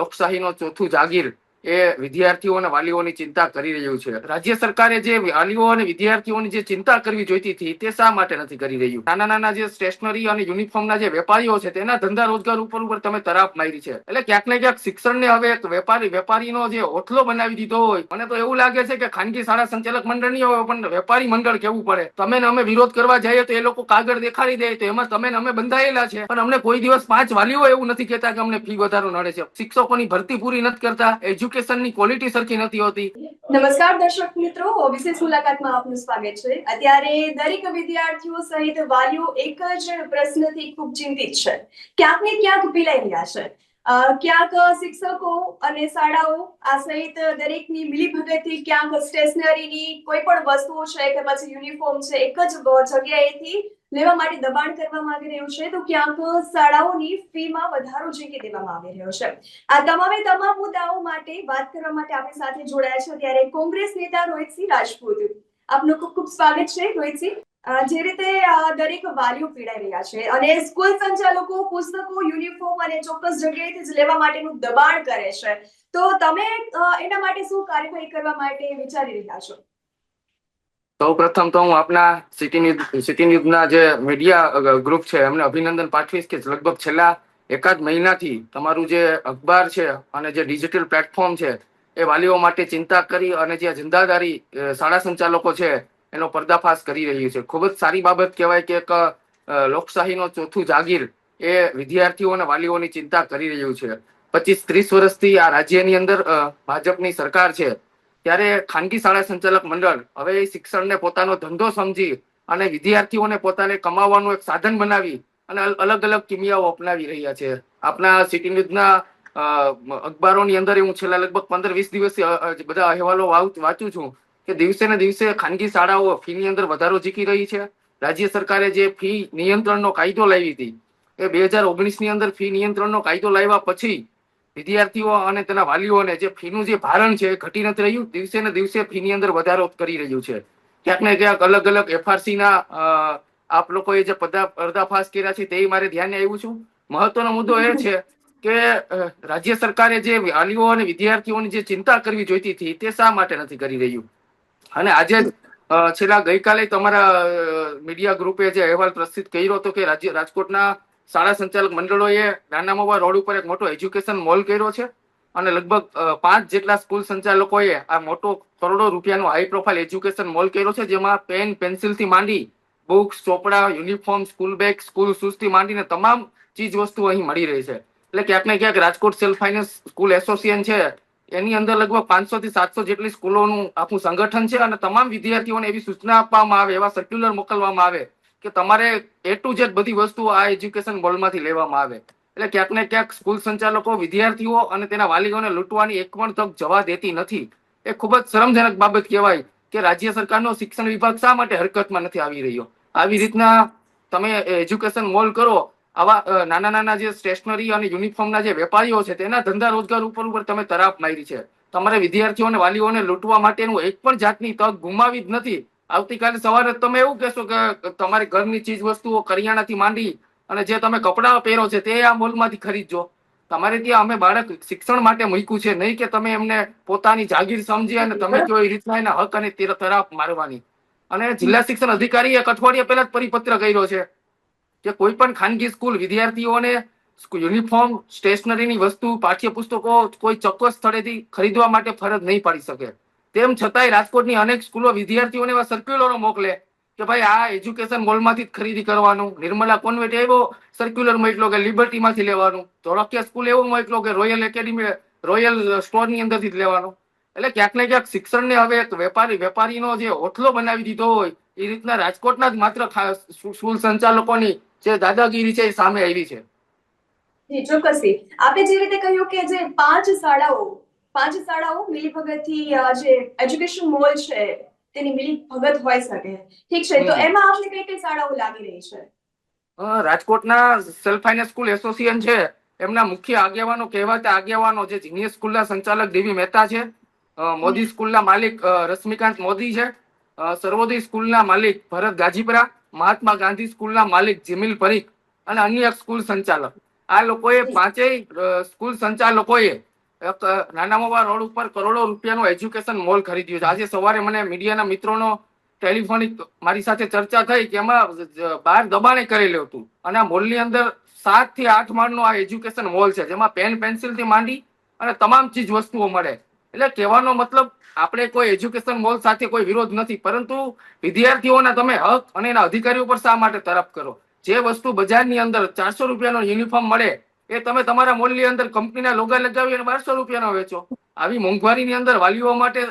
લોકશાહીનો ચોથું જાગીર એ વિદ્યાર્થીઓ અને વાલીઓની ચિંતા કરી રહ્યું છે. રાજ્ય સરકારે જે વાલીઓ અને વિદ્યાર્થીઓની જે ચિંતા કરવી જોઈતી હતી, તે શા માટે નથી કરી રહ્યું? નાના નાના જે સ્ટેશનરી અને યુનિફોર્મના જે વેપારીઓ છે, તેના ધંધા રોજગાર ઉપર ઉપર તમે તરાપ મારી છે. એટલે ક્યાંક ને ક્યાંક શિક્ષણને હવે એક વેપારી, વેપારીનો જે ઓટલો બનાવી દીધો હોય, મને તો એવું લાગે છે કે ખાનગી શાળા સંચાલક મંડળ નહીં હોય, પણ વેપારી મંડળ કેવું પડે? તમે અમે વિરોધ કરવા જઈએ તો એ લોકો કાગળ દેખાડી દે, તો એમાં તમે અમે બંધાયેલા છે. પણ અમને કોઈ દિવસ પાંચ વાલીઓ એવું નથી કહેતા કે અમને ફી વધારો નડે છે. શિક્ષકોની ભરતી પૂરી નથી કરતા. એજ્યુકેશનની ક્વોલિટી સરખી નથી હોતી. નમસ્કાર દર્શક મિત્રો વિશેષ મુલાકાતમાં આપનું સ્વાગત છે. અત્યારે દરેક વિદ્યાર્થીઓ સહિત વાલીઓ એક જ પ્રશ્નથી ખૂબ ચિંતિત છે. ક્યાંક ને ક્યાંક પીલાઈ રહ્યા છે. ક્યાંક શિક્ષકો અને શાળાઓ આ સહિત દરેકની મિલીભગતથી ક્યાંક સ્ટેશનરીની કોઈ પણ વસ્તુઓ છે કે પછી યુનિફોર્મ છે, એક જ જગ્યાએથી લેવા માટે દબાણ કરવામાં આવી રહ્યું છે, તો ક્યાંક શાળાઓની ફીમાં વધારો જે કે દેવામાં આવી રહ્યો છે. આ તમામે તમામ મુદ્દાઓ માટે વાત કરવા માટે આપણી સાથે જોડાયા છે ત્યારે કોંગ્રેસ નેતા રોહિતસિંહ રાજપૂત. આપનું ખૂબ ખૂબ સ્વાગત છે, રોહિતસિંહ. જે રીતે દરેક વાલીઓ પીડાઈ રહ્યા છે અને સ્કૂલ સંચાલકો પુસ્તકો, યુનિફોર્મ અને ચોક્કસ જગ્યાએથી જ લેવા માટેનું દબાણ કરે છે. તો તમે એના માટે શું કાર્યવાહી કરવા માટે વિચારી રહ્યા છો? સૌ પ્રથમ તો હું આપના સિટી ન્યૂઝ, સિટી ન્યૂઝના જે મીડિયા ગ્રુપ છે, એમને અભિનંદન પાઠવીશ કે લગભગ છેલ્લા એકાદ મહિનાથી તમારું જે અખબાર છે અને જે ડિજિટલ પ્લેટફોર્મ છે, એ વાલીઓ માટે ચિંતા કરી અને જે જિંદાદારી શાળા સંચાલકો છે, એનો પર્દાફાશ કરી રહ્યું છે. ખૂબ જ સારી બાબત કહેવાય કે એક લોકશાહીનો ચોથું જાગીર એ વિદ્યાર્થીઓ અને વાલીઓની ચિંતા કરી રહ્યું છે. પચીસ ત્રીસ વર્ષથી આ રાજ્યની અંદર ભાજપની સરકાર છે ત્યારે ખાનગી શાળા સંચાલક મંડળ હવે શિક્ષણને પોતાનો ધંધો સમજી અને વિદ્યાર્થીઓને પોતાને કમાવાનું એક સાધન બનાવી અને અલગ અલગ કિમિયાઓ અપનાવી રહ્યા છે. આપના સિટી ન્યૂઝના અખબારોની અંદર હું છેલ્લા લગભગ પંદર વીસ અ, બધા અહેવાલો વાંચું છું કે દિવસે ને દિવસે ખાનગી શાળાઓ ફીની અંદર વધારો ઝીકી રહી છે. રાજ્ય સરકારે જે ફી નિયંત્રણનો કાયદો લાવી હતી એ બે હજાર ઓગણીસની અંદર ફી નિયંત્રણનો કાયદો લાવ્યા પછી વિદ્યાર્થીઓ અને તેના વાલીઓને જે ફીનું જે ભારણ છે ઘટી નથી રહ્યું. દિવસે ને દિવસે ફીની અંદર વધારો કરી રહ્યું છે. ક્યાંક ને ક્યાંક અલગ અલગ એફઆરસી ના આપ લોકોએ જે પર્દાફાશ કર્યા છે તે મારે ધ્યાને આવ્યું છું. મહત્વનો મુદ્દો એ છે કે રાજ્ય સરકારે જે વાલીઓ અને વિદ્યાર્થીઓની જે ચિંતા કરવી જોઈતી હતી તે શા માટે નથી કરી રહ્યું? અને આજે છેલ્લા ગઈકાલે તમારા મીડિયા ગ્રુપે જે અહેવાલ પ્રસિદ્ધ કર્યો હતો કે રાજ્ય, રાજકોટના શાળા સંચાલક મંડળોએ નાનામોવા રોડ ઉપર એક મોટો એજ્યુકેશન મોલ કર્યો છે અને લગભગ પાંચ જેટલા સ્કૂલ સંચાલકોએ આ મોટો કરોડો રૂપિયાનો હાઈ પ્રોફાઇલ એજ્યુકેશન મોલ કર્યો છે, જેમાં પેન પેન્સિલથી માંડી બુક્સ, ચોપડા, યુનિફોર્મ, સ્કૂલ બેગ, સ્કૂલ શૂઝથી માંડીને તમામ ચીજ વસ્તુ અહીં મળી રહી છે. એટલે ક્યાંક ને ક્યાંક Rajkot self finance school association છે, એની અંદર લગભગ પાંચસો થી સાતસો જેટલી સ્કૂલોનું આખું સંગઠન છે અને તમામ વિદ્યાર્થીઓને એવી સૂચના આપવામાં આવે, એવા સર્ક્યુલર મોકલવામાં આવે કે તમારે એ ટુ જેડ બધી વસ્તુઓ આ એજ્યુકેશન મોલમાંથી લેવામાં આવે. એટલે ક્યાંક ને ક્યાંક સ્કૂલ સંચાલકો, વિદ્યાર્થીઓ અને તેના વાલીઓને લૂંટવાની એક પણ તક જવા દેતી નથી. એ ખૂબ જ શરમજનક બાબત કહેવાય કે રાજ્ય સરકારનો શિક્ષણ વિભાગ શા માટે હરકતમાં નથી આવી રહ્યો? આવી રીતના તમે એજ્યુકેશન મોલ કરો, આવા નાના નાના જે સ્ટેશનરી અને યુનિફોર્મના જે વેપારીઓ છે, તેના ધંધા રોજગાર ઉપર ઉપર તમે તરાપ મારી છે. તમારે વિદ્યાર્થીઓને વાલીઓને લૂંટવા માટેનું એક પણ જાતની તક ગુમાવી જ નથી. આવતીકાલે સવારે તમે એવું કહેશો કે તમારી ઘરની ચીજ વસ્તુઓ કરિયાણાથી માંડી અને જે તમે કપડાં પહેરો છે તે આ મોલમાંથી ખરીદજો. તમારે ત્યાં અમે બાળક શિક્ષણ માટે મૂક્યું છે. નહીં કે તમે એમને પોતાની જાગીર સમજી અને તમે કયો એ રીતના એના હક અને તેર- તરાપ મારવાની. અને જિલ્લા શિક્ષણ અધિકારી એક અઠવાડિયા પહેલા જ પરિપત્ર કર્યો છે કે કોઈ પણ ખાનગી સ્કૂલ વિદ્યાર્થીઓને યુનિફોર્મ સ્ટેશનરીની વસ્તુ પાઠ્યપુસ્તકો કોઈ ચોક્કસ સ્થળેથી ખરીદવા માટે ફરજ નહીં પાડી શકે. તેમ છતાંય રાજકોટની અનેક સ્કૂલો વિદ્યાર્થીઓને એવા સર્ક્યુલરો મોકલે કે ભાઈ આ એજ્યુકેશન મોલમાંથી જ ખરીદી કરવાનું. નિર્મલા કોન્વેન્ટ એવો સર્ક્યુલર મોકલો કે લિબર્ટીમાંથી લેવાનું. ધોળકિયા સ્કૂલ એવો મોકલો કે રોયલ એકેડમી રોયલ સ્ટોરની અંદરથી જ લેવાનું. એટલે ક્યાંક ને ક્યાંક શિક્ષણને હવે એક વેપારી, વેપારીનો જે ઓથલો બનાવી દીધો હોય, એ રીતના રાજકોટના જ માત્ર સ્કૂલ સંચાલકોની જે દાદાગીરી છે એ સામે આવી છે. ચોક્કસથી. આપે જે રીતે કહ્યું કે જે પાંચ શાળાઓ પાંચ શાળાઓ મિલીભગતથી જે એજ્યુકેશન મોલ છે તેની મિલીભગત હોઈ શકે. ઠીક છે? તો એમાં આપને કઈ કઈ શાળાઓ લાગી રહી છે? રાજકોટના સેલ્ફ ફાઇનાન્સ સ્કૂલ એસોસિએશન છે. એમના મુખ્ય આગેવાનો કહેવાતા આગેવાનો જે જીનિયસ સ્કૂલના સંચાલક દેવી મહેતા છે. મોદી સ્કૂલના માલિક રશ્મિકાંત મોદી છે. સર્વોદય સ્કૂલના માલિક ભરત ગાજીપરા મહાત્મા ગાંધી સ્કૂલના માલિક જીમિલ પરીખ અને અન્ય સ્કૂલ સંચાલક. આ લોકોએ પાંચેય સ્કૂલ સંચાલકોએ એક નાના મોવા રોડ ઉપર કરોડો રૂપિયાનો એજ્યુકેશન મોલ ખરીદ્યું છે. આજે સવારે મને મીડિયાના મિત્રોનો ટેલિફોનિક મારી સાથે ચર્ચા થઈ કે એમાં બહાર દબાણે કરેલું હતું. અને આ મોલની અંદર સાતથી આઠ માળનું આ એજ્યુકેશન મોલ છે, જેમાં પેન પેન્સિલથી માંડી અને તમામ ચીજ વસ્તુઓ મળે. એટલે કહેવાનો મતલબ, આપણે કોઈ એજ્યુકેશન મોલ સાથે કોઈ વિરોધ નથી, પરંતુ વિદ્યાર્થીઓના તમે હક અને એના અધિકારીઓ પર શા માટે તરફ કરો? જે વસ્તુ બજારની અંદર ચારસો રૂપિયાનો યુનિફોર્મ મળે એ તમે તમારા મોલની અંદર કંપનીના લોગા લગાવી અને બારસો રૂપિયાનો વેચો. આવી મોંઘવારીની અંદર વાલીઓ માટે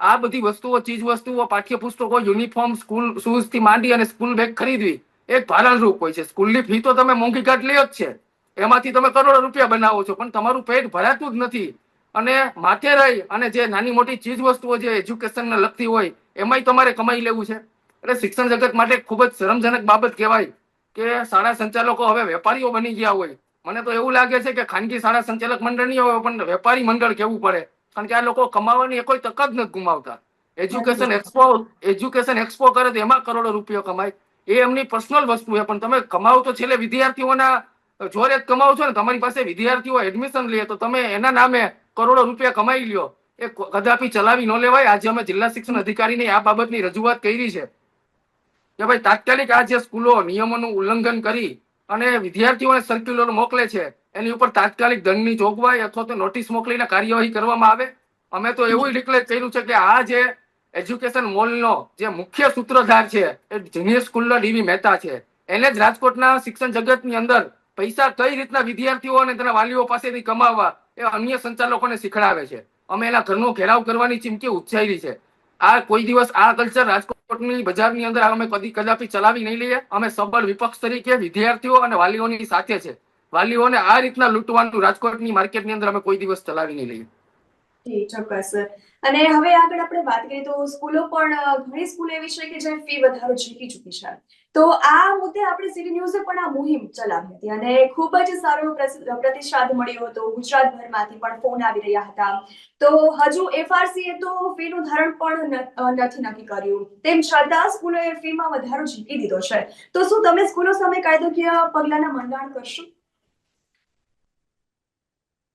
આ બધી વસ્તુઓ ચીજ વસ્તુઓ પાઠ્યપુસ્તકો યુનિફોર્મ સ્કૂલ શૂઝથી માંડી અને સ્કૂલ બેગ ખરીદવી, એક ભારણરૂપ હોય છે. સ્કૂલની ફી તો તમે મોંઘી કાઢ લ્યો જ છે. એમાંથી તમે કરોડો રૂપિયા બનાવો છો, પણ તમારું પેટ ભરાતું જ નથી. અને માથે રહી અને જે નાની મોટી ચીજ વસ્તુઓ જે એજ્યુકેશનને લગતી હોય, એમાંય તમારે કમાઈ લેવું છે. એટલે શિક્ષણ જગત માટે ખૂબ જ શરમજનક બાબત કહેવાય કે શાળા સંચાલકો હવે વેપારીઓ બની ગયા હોય. મને તો એવું લાગે છે કે ખાનગી શાળા સંચાલક મંડળ નહીં હોય પણ વેપારી મંડળ કેવું પડે? કારણ કે આ લોકો કમાવાની કોઈ તક જ નથી ગુમાવતા. એજ્યુકેશન એક્સપો એજ્યુકેશન એક્સપો કરે તો એમાં કરોડો રૂપિયો કમાય. એ એમની પર્સનલ વસ્તુ છે પણ તમે કમાવો તો છેલ્લે વિદ્યાર્થીઓના જોરે જ કમાવો છો ને? તમારી પાસે વિદ્યાર્થીઓ એડમિશન લે તો તમે એના નામે કરોડો રૂપિયા કમાઈ લ્યો. એ કદાપી ચલાવી ન લેવાય. આજે અમે જિલ્લા શિક્ષણ અધિકારીને આ બાબતની રજૂઆત કરી છે. કે ભાઈ તાત્કાલિક આ જે સ્કૂલો નિયમોનું ઉલ્લંઘન કરી અને વિદ્યાર્થીઓને સર્ક્યુલર મોકલે છે, એની ઉપર તાત્કાલિક દંડની જોગવાઈ અથવા તો નોટિસ મોકલીને કાર્યવાહી કરવામાં આવે. અમે તો એવું ડિક્લેર કર્યું છે કે આ જે એજ્યુકેશન મોલનો જે મુખ્ય સૂત્રધાર છે, એ જુનિયર સ્કૂલનો ડીવી મહેતા છે. એને જ રાજકોટના શિક્ષણ જગતની અંદર પૈસા કઈ રીતના વિદ્યાર્થીઓ અને તેના વાલીઓ પાસેથી કમાવવા એ અન્ય સંચાલકોને શીખડાવે છે. અમે એના ઘરનો ઘેરાવ કરવાની ચીમકી ઉચ્ચારી છે. આ કોઈ દિવસ આ કલ્ચર રાજકોટની બજારની અંદર અમે કદી કદાપી ચલાવી નહીં લઈએ. અમે સબળ વિપક્ષ તરીકે વિદ્યાર્થીઓ અને વાલીઓની સાથે છે. વાલીઓને આ રીતના લૂંટવાનું રાજકોટની માર્કેટની અંદર અમે કોઈ દિવસ ચલાવી નહીં લઈએ. ચોક્કસ. અને હવે આગળ આપણે વાત કરીએ તો સ્કૂલો પણ ઘણી સ્કૂલ એવી છે કે જે ફી વધારો ઝીકી ચૂકી છે. તો આ મુદ્દે આપણે સિટી ન્યૂઝે પણ આ મુહિમ ચલાવી હતી અને ખૂબ જ સારો પ્રતિસાદ મળ્યો હતો. ગુજરાતભરમાંથી પણ ફોન આવી રહ્યા હતા. તો હજુ એફઆરસી એ તો ફીનું ધારણ પણ નથી નક્કી કર્યું. તેમ છતાં સ્કૂલોએ ફીમાં વધારો ઝીકી દીધો છે. તો શું તમે સ્કૂલો સામે કાયદાકીય પગલાના મંડાણ કરશો?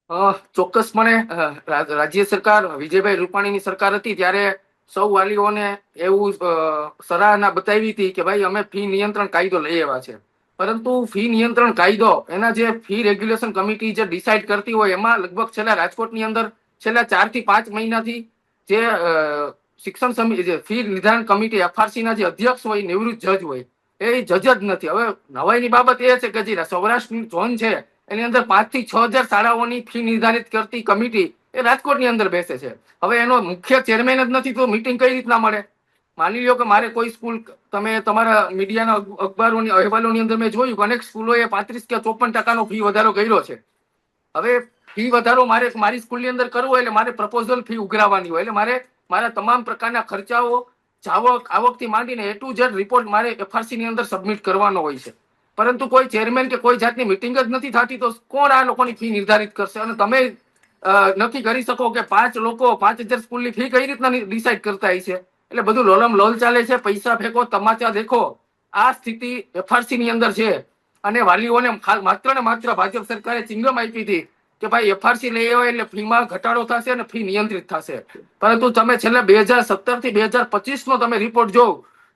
અ, ચોક્કસપણે રાજ્ય સરકાર વિજયભાઈ રૂપાણીની સરકાર હતી ત્યારે સૌ વાલીઓને એવું સરાહના બતાવી હતી કે ભાઈ અમે ફી નિયંત્રણ કાયદો લઈ આવ્યા છે. પરંતુ ફી નિયંત્રણ કાયદો, એના જે ફી રેગ્યુલેશન કમિટી જે ડિસાઇડ કરતી હોય, એમાં લગભગ છેલ્લા રાજકોટની અંદર છેલ્લા ચારથી પાંચ મહિનાથી જે શિક્ષણ સમિતિ જે ફી નિર્ધારણ કમિટી એફઆરસી ના જે અધ્યક્ષ હોય, નિવૃત્ત જજ હોય, એ જજ જ નથી. હવે નવાઈની બાબત એ છે કે જે સૌરાષ્ટ્રની ઝોન છે, એની અંદર પાંચથી છ હજાર શાળાઓની ફી નિર્ધારિત કરતી કમિટી એ રાજકોટની અંદર બેસે છે. હવે એનો મુખ્ય ચેરમેન જ નથી તો મીટિંગ કઈ રીતના મળે? માની લ્યો કે મારે કોઈ સ્કૂલ તમે તમારા મીડિયાના અખબારોની, અહેવાલોની અંદર મેં જોયું અનેક સ્કૂલોએ પાંત્રીસ કે ચોપન ટકાનો ફી વધારો કર્યો છે. હવે ફી વધારો મારે મારી સ્કૂલની અંદર કરવો હોય એટલે મારે પ્રપોઝલ ફી ઉઘરાવવાની હોય. એટલે મારે મારા તમામ પ્રકારના ખર્ચાઓ જાવક, આવકથી માંડીને એ ટુ ઝેડ રિપોર્ટ મારે એફઆરસીની અંદર સબમિટ કરવાનો હોય છે. પરંતુ કોઈ ચેરમેન કે કોઈ જાતની મિટિંગ જ નથી થતી તો કોણ આ લોકોની ફી નિર્ધારિત કરશે? અને તમે નક્કી કરી શકો કે પાંચ લોકો, પાંચ હજાર સ્કૂલની ફી કઈ રીતના ડિસાઇડ કરતા છે? એટલે બધું લોલમ લોલ ચાલે છે, પૈસા ફેંકો તમાચા દેખો. આ સ્થિતિ એફઆરસી ની અંદર છે. અને વાલીઓને માત્ર ને માત્ર ભાજપ સરકારે ચિંગમ આપી હતી કે ભાઈ એફઆરસી લઈ આવ્યો એટલે ફીમાં ઘટાડો થશે અને ફી નિયંત્રિત થશે. પરંતુ તમે છેલ્લા બે હજાર સત્તરથી બે હજાર પચીસ નો તમે રિપોર્ટ જોવ,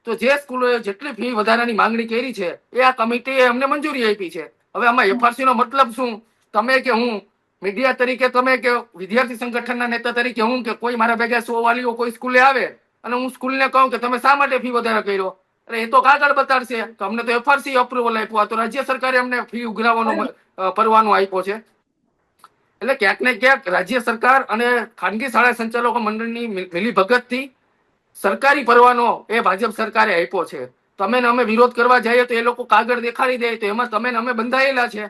તો જે સ્કૂલોએ જેટલી ફી વધારાની માંગણી કરી છે, એ આ કમિટીએ અમને મંજૂરી આપી છે. હવે આમાં એફઆરસી નો મતલબ શું? તમે કે હું મીડિયા તરીકે તમે કે વિદ્યાર્થી સંગઠનના નેતા તરીકે હું કે કોઈ મારા ભેગા સો વાલીઓ કોઈ સ્કૂલે આવે અને હું સ્કૂલને કહું કે તમે શા માટે ફી વધારે કર્યો? અરે એ તો કાગળ બતાડશે. કે અમને તો એફઆરસી અપ્રુવલ આપ્યું. તો રાજ્ય સરકારે અમને ફી ઉઘરાવવાનો પરવાનો આપ્યો છે. એટલે ક્યાંક ને ક્યાંક રાજ્ય સરકાર અને ખાનગી શાળા સંચાલકો મંડળની મિલીભગતથી સરકારી પરવાનો એ ભાજપ સરકારે આપ્યો છે. તમે અમે વિરોધ કરવા જઈએ તો એ લોકો કાગળ દેખાડી દે તો એમાં તમે અમે બંધાયેલા છે.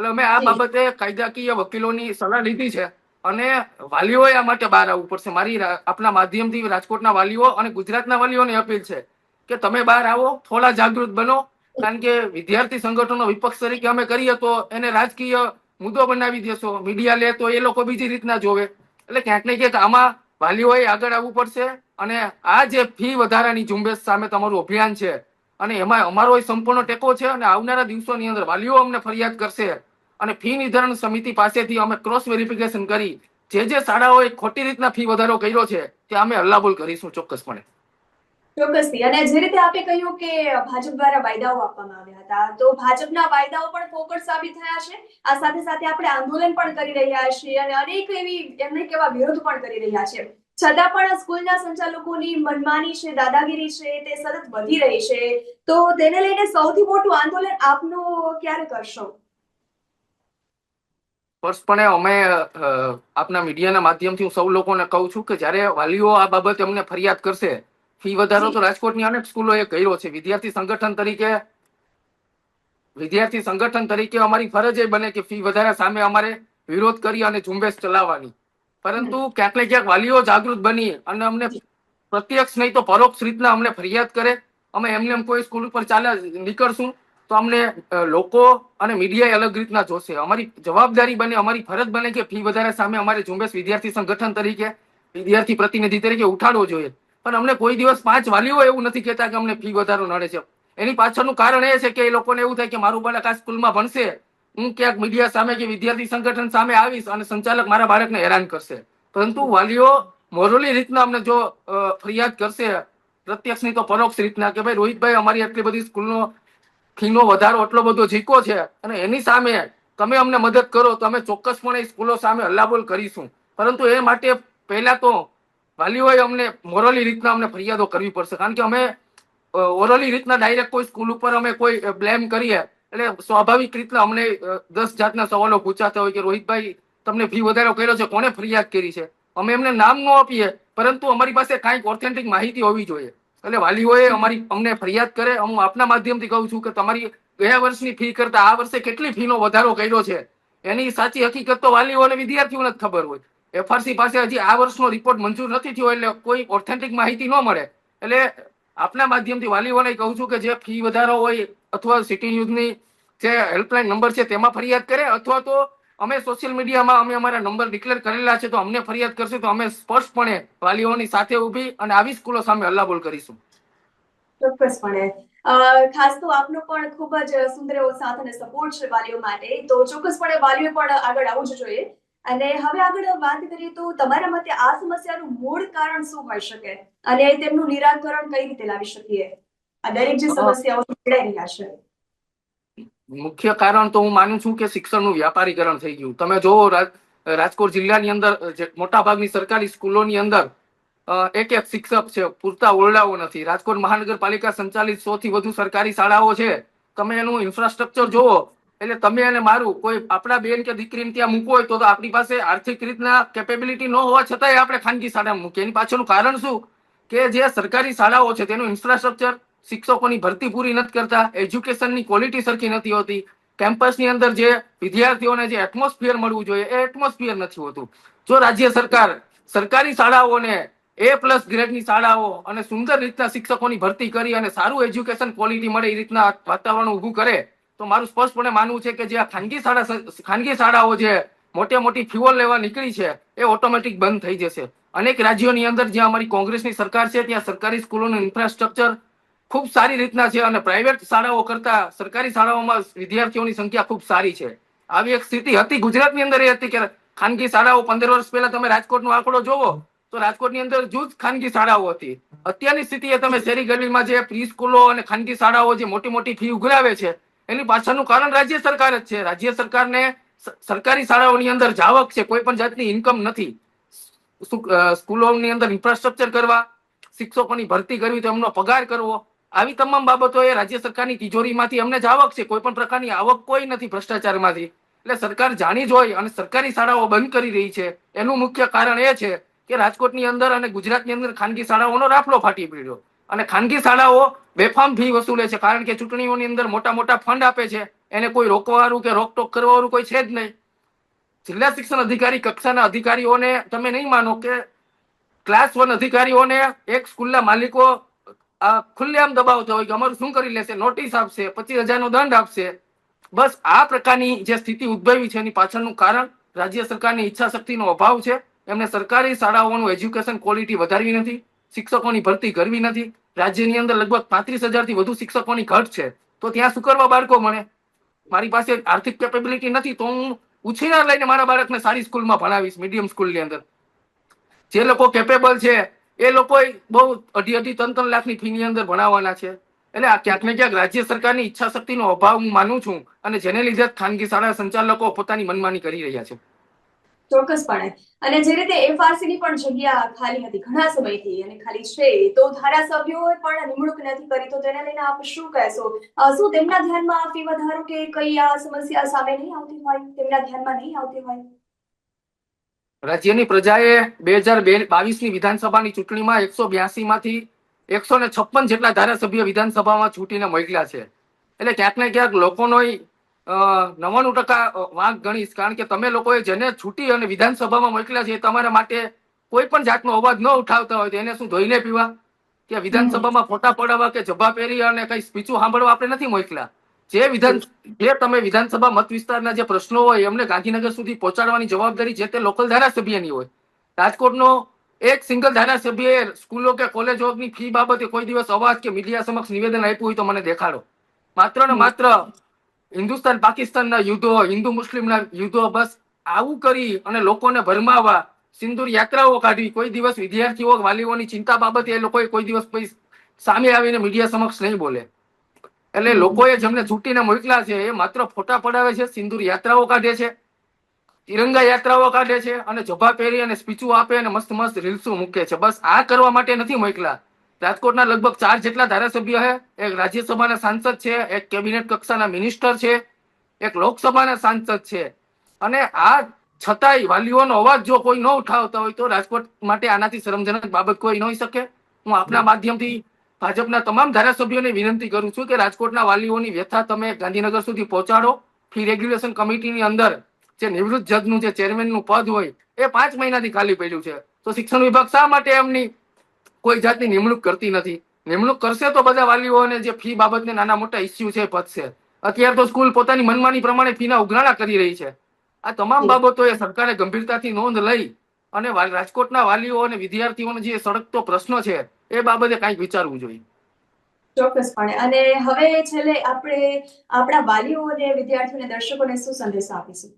એટલે અમે આ બાબતે કાયદાકીય વકીલોની સલાહ લીધી છે અને વાલીઓએ આ માટે બહાર આવવું પડશે. મારી આપના માધ્યમથી રાજકોટના વાલીઓ અને ગુજરાતના વાલીઓને અપીલ છે કે તમે બહાર આવો થોડા જાગૃત બનો. કારણ કે વિદ્યાર્થી સંગઠનો વિપક્ષ તરીકે અમે કરીએ તો એને રાજકીય મુદ્દો બનાવી દેશો. મીડિયા લે તો એ લોકો બીજી રીતના જોવે. એટલે ક્યાંક ને ક્યાંક આમાં વાલીઓએ આગળ આવવું પડશે અને આ જે ફી વધારાની ઝુંબેશ સામે તમારું અભિયાન છે અને એમાં અમારો સંપૂર્ણ ટેકો છે અને આવનારા દિવસોની અંદર વાલીઓ અમને ફરિયાદ કરશે. અને ફી નિર્ધારણ સમિતિ પાસેથી અમે ક્રોસ વેરિફિકેશન કરી જે જે શાળાઓએ ખોટી રીતના ફી વધારો કર્યો છે તે અમે હલ્લાબોલ કરીશું ચોક્કસપણે. ચોક્કસથી. અને જે રીતે આપે કહ્યું કે ભાજપ દ્વારા વાયદાઓ આપવામાં આવ્યા હતા, તો ભાજપના વાયદાઓ પણ પોકળ સાબિત થયા છે. આ સાથે સાથે આપણે આંદોલન પણ કરી રહ્યા છીએ અને અનેક એવી એમને કેવા વિરોધ પણ કરી રહ્યા છે. છતાં પણ સ્કૂલના સંચાલકોની મનમાની છે, દાદાગીરી છે, તે સતત વધી રહી છે. તો તેને લઈને સૌથી મોટું આંદોલન આપનું ક્યારે કરશો? સ્પષ્ટપણે અમે આપના મીડિયાના માધ્યમથી હું સૌ લોકોને કહું છું કે જ્યારે વાલીઓ આ બાબતે અમને ફરિયાદ કરશે ફી વધારો તો રાજકોટની અનેક સ્કૂલોએ કર્યો છે. વિદ્યાર્થી સંગઠન તરીકે વિદ્યાર્થી સંગઠન તરીકે અમારી ફરજ એ બને કે ફી વધારા સામે અમારે વિરોધ કરી અને ઝુંબેશ ચલાવવાની. પરંતુ ક્યાંક ને ક્યાંક વાલીઓ જાગૃત બની અને અમને પ્રત્યક્ષ નહીં તો પરોક્ષ રીતના અમને ફરિયાદ કરે. અમે એમને એમ કોઈ સ્કૂલ ઉપર ચાલે નીકળશું. તો અમને લોકો અને મીડિયા અલગ રીતના જોશે. અમારી જવાબદારી બને, અમારી ફરજ બને કે ફી વધારા સામે અમારે ઝુંબેશ વિદ્યાર્થી સંગઠન તરીકે, વિદ્યાર્થી પ્રતિનિધિ તરીકે ઉઠાડવો જોઈએ. પણ અમને કોઈ દિવસ પાંચ વાલીઓ એવું નથી કહેતા કે અમને ફી વધારો નડે છે. એની પાછળનું કારણ એ છે કે એ લોકોને એવું થાય કે મારું બાળક આ સ્કૂલમાં ભણશે. હું ક્યાંક મીડિયા સામે કે વિદ્યાર્થી સંગઠન સામે આવીશ અને સંચાલક મારા બાળકને હેરાન કરશે. પરંતુ વાલીઓ મોરલી રીતના અમને જો ફરિયાદ કરશે, પ્રત્યક્ષની તો પરોક્ષ રીતના કે ભાઈ રોહિતભાઈ અમારી આટલી બધી સ્કૂલનો ફીનો વધારો એટલો બધો ઝીકો છે અને એની સામે તમે અમને મદદ કરો તો અમે ચોક્કસપણે સ્કૂલો સામે હલ્લાબોલ કરીશું. પરંતુ એ માટે પહેલા તો વાલીઓએ અમને મોરલી રીતના અમને ફરિયાદો કરવી પડશે. કારણ કે અમે ઓરલી રીતના ડાયરેક્ટ કોઈ સ્કૂલ ઉપર અમે કોઈ બ્લેમ કરીએ એટલે સ્વાભાવિક રીતના અમને દસ જાતના સવાલો પૂછાતા હોય કે રોહિતભાઈ તમને ફી વધારો કર્યો છે કોને ફરિયાદ કરી છે? અમે એમને નામ ન આપીએ, પરંતુ અમારી પાસે કાંઈક ઓથેન્ટિક માહિતી હોવી જોઈએ. એટલે વાલીઓએ અમારી અમને ફરિયાદ કરે, હું આપના માધ્યમથી કહું છું કે તમારી ગયા વર્ષની ફી કરતા આ વર્ષે કેટલી ફીનો વધારો કર્યો છે? એની સાચી હકીકત તો વાલીઓ વિદ્યાર્થીઓને જ ખબર હોય. એફઆરસી પાસે હજી આ વર્ષનો રિપોર્ટ મંજૂર નથી થયો એટલે કોઈ ઓથેન્ટિક માહિતી ન મળે. એટલે આપના માધ્યમથી વાલીઓને કહું છું કે જે ફી વધારો હોય અથવા સિટી ન્યૂઝની જે હેલ્પલાઇન નંબર છે તેમાં ફરિયાદ કરે અથવા તો અમે સોશિયલ મીડિયામાં અમે અમારા નંબર ડિક્લેર કરેલા છે તો અમને ફરિયાદ કરશે તો અમે સ્પષ્ટપણે વાલીઓની સાથે ઊભી અને આવી સ્કૂલો સામે હલ્લાબોલ કરીશું. ચોક્કસપણે. ખાસ તો આપનો પણ ખૂબ જ સુંદર એવો સાથ અને સપોર્ટ છે વાલીઓ માટે. તો ચોક્કસપણે વાલીઓ પણ આગળ આવવું જ જોઈએ. અને હવે આગળ વાત કરીએ તો તમારા મતે આ સમસ્યાનું મૂળ કારણ શું હોઈ શકે? અને તેમનું નિરાકરણ કઈ રીતે લાવી શકીએ? આ દરેક જે સમસ્યાઓ જોડાઈ રહ્યા છે. મુખ્ય કારણ તો હું માનું છું કે શિક્ષણનું વ્યાપારીકરણ થઈ ગયું. તમે જોવો રાજ- રાજકોટ જિલ્લાની અંદર મોટાભાગની સરકારી સ્કૂલોની અંદર એક એક શિક્ષક છે, પૂરતા ઓરડાઓ નથી. રાજકોટ મહાનગરપાલિકા સંચાલિત સો થી વધુ સરકારી શાળાઓ છે. તમે એનું ઇન્ફ્રાસ્ટ્રક્ચર જોવો એટલે તમે અને મારું, કોઈ આપણા બેન કે દીકરીને ત્યાં મૂકવો હોય તો આપણી પાસે આર્થિક રીતના કેપેબિલિટી ન હોવા છતાંય આપણે ખાનગી શાળામાં મૂકીએ. એની પાછળનું કારણ શું? કે જે સરકારી શાળાઓ છે, તેનું ઇન્ફ્રાસ્ટ્રક્ચર શિક્ષકોની ભરતી પૂરી નથી કરતા, એજ્યુકેશનની ક્વોલિટી સરખી નથી હોતી. કેમ્પસની અંદર જે વિદ્યાર્થીઓને જે એટમોસ્ફિયર મળવું જોઈએ, એ એટમોસ્ફિયર નથી હોતું. જો રાજ્ય સરકાર સરકારી શાળાઓને એ પ્લસ ગ્રેડની શાળાઓ અને સુંદર રીતના શિક્ષકોની ભરતી કરી અને સારું એજ્યુકેશન ક્વોલિટી મળે એ રીતના વાતાવરણ ઊભું કરે, તો મારું સ્પષ્ટપણે માનવું છે કે જે આ ખાનગી શાળા ખાનગી શાળાઓ જે મોટે મોટી ફ્યુઅલ લેવા નીકળી છે, એ ઓટોમેટિક બંધ થઈ જશે. અનેક રાજ્યોની અંદર જ્યાં અમારી કોંગ્રેસની સરકાર છે, ત્યાં સરકારી સ્કૂલોનું ઇન્ફ્રાસ્ટ્રક્ચર ખૂબ સારી રીતના છે અને પ્રાઇવેટ શાળાઓ કરતા સરકારી શાળાઓમાં વિદ્યાર્થીઓની સંખ્યા ખૂબ સારી છે. આવી એક સ્થિતિ હતી ગુજરાતની અંદર એ હતી કે ખાનગી શાળાઓ પંદર વર્ષ પહેલા તમે રાજકોટનો આંકડો જોવો, તો રાજકોટની અંદર જૂથ ખાનગી શાળાઓ હતી. અત્યારની સ્થિતિએ તમે શેરી ગલીમાં જે પ્રી સ્કૂલો અને ખાનગી શાળાઓ જે મોટી મોટી ફી ઉઘરાવે છે, એની પાછળનું કારણ રાજ્ય સરકાર જ છે. રાજ્ય સરકારને સરકારી શાળાઓની અંદર જાવક છે, કોઈ પણ જાતની ઇન્કમ નથી. સ્કૂલોની અંદર ઇન્ફ્રાસ્ટ્રક્ચર કરવા, શિક્ષકોની ભરતી કરવી, તો એમનો પગાર કરવો આવી તમામ બાબતો એ રાજ્ય સરકારની તિજોરીમાંથી અમને જ આવક છે. કોઈ પણ પ્રકારની આવક કોઈ નથી ભ્રષ્ટાચારમાંથી. એટલે સરકાર જાણી જ હોય અને સરકારી શાળાઓ બંધ કરી રહી છે. એનું મુખ્ય કારણ એ છે કે રાજકોટની અંદર અને ગુજરાતની અંદર ખાનગી શાળાઓનો રાફલો ફાટી પડ્યો. અને ખાનગી શાળાઓ બેફામ ફી વસૂલે છે. કારણ કે ચૂંટણીઓની અંદર મોટા મોટા ફંડ આપે છે. એને કોઈ રોકવાવાળું કે રોકટોક કરવાવાળું કોઈ છે જ નહીં. જિલ્લા શિક્ષણ અધિકારી કક્ષાના અધિકારીઓને તમે નહીં માનો કે ક્લાસ વન અધિકારીઓને એક સ્કૂલના માલિકો આ ખુલ્લેઆમ દબાવતા હોય કે અમારું શું કરી લેશે? નોટિસ આપશે, પચીસ હજારનો દંડ આપશે. બસ આ પ્રકારની જે સ્થિતિ ઉદ્ભવી છે એની પાછળનું કારણ રાજ્ય સરકારની ઈચ્છા શક્તિનો અભાવ છે. એમને સરકારી શાળાઓનું એજ્યુકેશન ક્વોલિટી વધારવી નથી, શિક્ષકોની ભરતી કરવી નથી. રાજ્યની અંદર લગભગ પાંત્રીસ હજારથી વધુ શિક્ષકોની ઘટ છે. તો ત્યાં શું કરવા બાળકો મળે? મારી પાસે આર્થિક કેપેબિલિટી નથી તો હું ઉછીના લઈને મારા બાળકને સારી સ્કૂલમાં ભણાવીશ મીડિયમ સ્કૂલની અંદર. જે લોકો કેપેબલ છે એ લોકો બહુ અઢી અઢી ત્રણ ત્રણ લાખની ફીની અંદર ભણાવવાના છે. એટલે ક્યાંક ને ક્યાંક રાજ્ય સરકારની ઈચ્છા શક્તિનો અભાવ હું માનું છું અને જેને લીધે ખાનગી શાળા સંચાલકો પોતાની મનમાની કરી રહ્યા છે. ચોક્કસપણે. અને જે રીતે એફઆરસી ની પણ જગ્યા ખાલી હતી, ઘણા સમયથી અને ખાલી છે, તો ધારાસભ્યોએ પણ નિમણૂક નથી કરી, તો તેને લઈને આપ શું કહેશો? શું તેમના ધ્યાનમાં ફી વધારો કે કઈ આ સમસ્યા સામે નહીં આવતી હોય? તેમના ધ્યાનમાં નહીં આવતી હોય? રાજ્યની પ્રજાએ બે હજાર બાવીસની વિધાનસભાની ચૂંટણીમાં એકસો બ્યાસીમાંથી એકસો ને છપ્પન જેટલા ધારાસભ્ય વિધાનસભામાં છૂટીને મોકલ્યા છે. એટલે ક્યાંક ને ક્યાંક લોકોનો નવ્વાણું ટકા વાંક ગણીશ. કારણ કે તમે લોકોએ જેને છૂટી અને વિધાનસભામાં મોકલ્યા છે એ તમારા માટે કોઈ પણ જાતનો અવાજ ન ઉઠાવતા હોય તો એને શું ધોઈને પીવા? કે વિધાનસભામાં ફોટા પડાવવા કે જભા પહેરી અને કઈ સ્પીચો સાંભળવા આપણે નથી મોકલ્યા? જે વિધાન, જે તમે વિધાનસભા મત વિસ્તારના જે પ્રશ્નો હોય, એમને ગાંધીનગર સુધી પહોંચાડવાની જવાબદારી જે તે લોકલ ધારાસભ્યની હોય. રાજકોટનો એક સિંગલ ધારાસભ્યએ સ્કૂલો કે કોલેજોની ફી બાબતે કોઈ દિવસ અવાજ કે મીડિયા સમક્ષ નિવેદન આપ્યું હોય તો મને દેખાડો. માત્ર ને માત્ર હિન્દુસ્તાન, પાકિસ્તાનના યુદ્ધો, હિન્દુ મુસ્લિમના યુદ્ધો, બસ આવું કરી અને લોકોને ભરમાવા, સિંદૂર યાત્રાઓ કાઢવી, કોઈ દિવસ વિદ્યાર્થીઓ વાલીઓની ચિંતા બાબતે એ લોકોએ કોઈ દિવસ સામે આવીને મીડિયા સમક્ષ નહીં બોલે. એટલે લોકોએ જેમને છૂટીને મોકલા છે, એ માત્ર ફોટા પડાવે છે, સિંદૂર યાત્રાઓ કાઢે છે, તિરંગા યાત્રાઓ કાઢે છે અને જભા પહેરી અને સ્પીચો આપે અને મસ્ત મસ્ત રીલ્સો મૂકે છે. બસ આ કરવા માટે નથી મોકલા રાજકોટના લગભગ ચાર જેટલા ધારાસભ્ય છે. એક રાજ્યસભાના સાંસદ છે, એક કેબિનેટ કક્ષાના મિનિસ્ટર છે, એક લોકસભાના સાંસદ છે. અને આ છતાંય વાલીઓનો અવાજ જો કોઈ ન ઉઠાવતા હોય તો રાજકોટ માટે આનાથી શરમજનક બાબત કોઈ ન હોઈ શકે. હું આપના માધ્યમથી ભાજપના તમામ ધારાસભ્યોને વિનંતી કરું છું કે રાજકોટના વાલીઓની વ્યથા તમે ગાંધીનગર સુધી પહોંચાડો. ફી રેગ્યુલેશન કમિટીની અંદર જે નિવૃત્ત જજનું જે ચેરમેનનું પદ હોય એ પાંચ મહિનાથી ખાલી પડ્યું છે. તો શિક્ષણ વિભાગ શા માટે એમની કોઈ જાતની નિમણૂક કરતી નથી? નિમણૂક કરશે તો બધા વાલીઓને જે ફી બાબતને નાના મોટા ઇસ્યુ છે પતશે. અત્યારે તો સ્કૂલ પોતાની મનમાની પ્રમાણે ફીના ઉઘરાણા કરી રહી છે. આ તમામ બાબતો એ સરકારે ગંભીરતાથી નોંધ લઈ અને રાજકોટના વાલીઓ અને વિદ્યાર્થીઓનો જે સળગતો પ્રશ્ન છે એ બાબતે કંઈક વિચારવું જોઈએ. ચોક્કસપણે. અને હવે છેલ્લે આપણે આપણા વાલીઓ અને વિદ્યાર્થીઓ દર્શકોને શું સંદેશ આપીશું?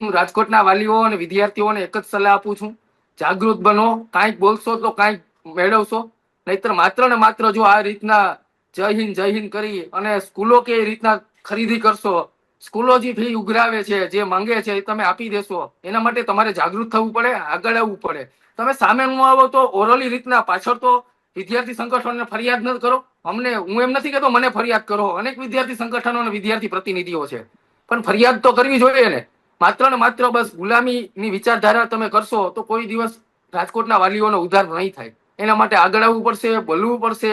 હું રાજકોટના વાલીઓ અને વિદ્યાર્થીઓને એક જ સલાહ આપું છું. જાગૃત બનો કાંઈક બોલશો તો કાંઈક મેળવશો. નહીતર માત્ર ને માત્ર જો આ રીતના જય હિન્દ જય હિન્દ કરી અને સ્કૂલો કે રીતના ખરીદી કરશો સ્કૂલો જે ફી ઉઘરાવે છે જે માંગે છે એ તમે આપી દેશો. એના માટે તમારે જાગૃત થવું પડે આગળ આવવું પડે. તમે સામે ન આવો તો ઓરલી રીતના પાછળ તો વિદ્યાર્થી સંગઠનોને ફરિયાદ ન કરો. અમને, હું એમ નથી કહેતો, મને ફરિયાદ કરો. અનેક વિદ્યાર્થી સંગઠનો અને વિદ્યાર્થી પ્રતિનિધિઓ છે. પણ ફરિયાદ તો કરવી જોઈએ ને. માત્ર ને માત્ર બસ ગુલામીની વિચારધારા તમે કરશો તો કોઈ દિવસ રાજકોટના વાલીઓનો ઉદ્ધાર નહીં થાય. એના માટે આગળ આવવું પડશે, બોલવું પડશે.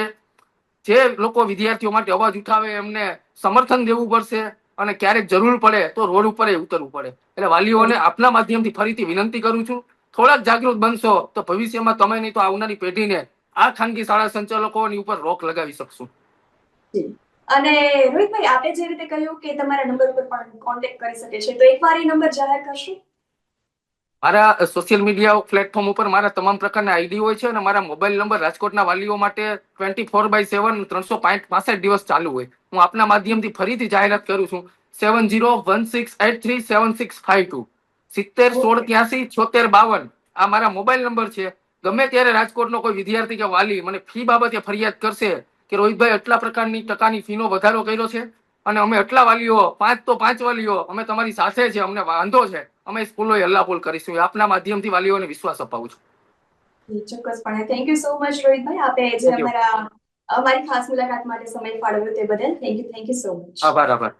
જે લોકો વિદ્યાર્થીઓ માટે અવાજ ઉઠાવે, એમને સમર્થન દેવું પડશે અને ક્યારેક જરૂર પડે તો રોડ ઉપર ઉતરવું પડે. એટલે વાલીઓને આપના માધ્યમથી ફરીથી વિનંતી કરું છું. થોડાક જાગૃત બનશો તો ભવિષ્યમાં તમે નહીં તો આવનારી પેઢીને આ ખાનગી શાળા સંચાલકોની ઉપર રોક લગાવી શકશું. અને રોહિતભાઈ આપે જે રીતે કહ્યું કે તમારા નંબર ઉપર પણ કોન્ટેક્ટ કરી શકે છે તો એકવાર એ નંબર જાહેર કરશો? મારા સોશિયલ મીડિયા પ્લેટફોર્મ ઉપર મારા તમામ પ્રકારના આઈડી હોય છે અને મારા મોબાઈલ નંબર રાજકોટના વાલીઓ માટે ટ્વેન્ટી ફોર બાય સેવન ત્રણસો પાસઠ દિવસ ચાલુ હોય. હું આપના માધ્યમથી ફરીથી જાહેરાત કરું છું. Seven zero one six eight three seven six five two સિત્તેર સોળ ત્યાસી છોતેર બાવન આ મારા મોબાઈલ નંબર છે. ગમે ત્યારે રાજકોટનો કોઈ વિદ્યાર્થી કે વાલી મને ફી બાબતે ફરિયાદ કરશે કે રોહિતભાઈ આટલા પ્રકારની ટકાની ફીનો વધારો કર્યો છે અને અમે એટલા વાલીઓ પાંચ તો પાંચ વાલીઓ અમે તમારી સાથે છે અમને વાંધો છે અમે સ્કૂલોએ હલ્લાપોલ કરીશું. આપના માધ્યમથી વાલીઓને વિશ્વાસ અપાવું છું. ચોક્કસપણે. થેન્ક યુ સો મચ રોહિતભાઈ. આપે જે અમારા અમારી ખાસ મુલાકાત માટે સમય ફાળવ્યો તે બદલ. Thank you thank you so much આભાર આભાર.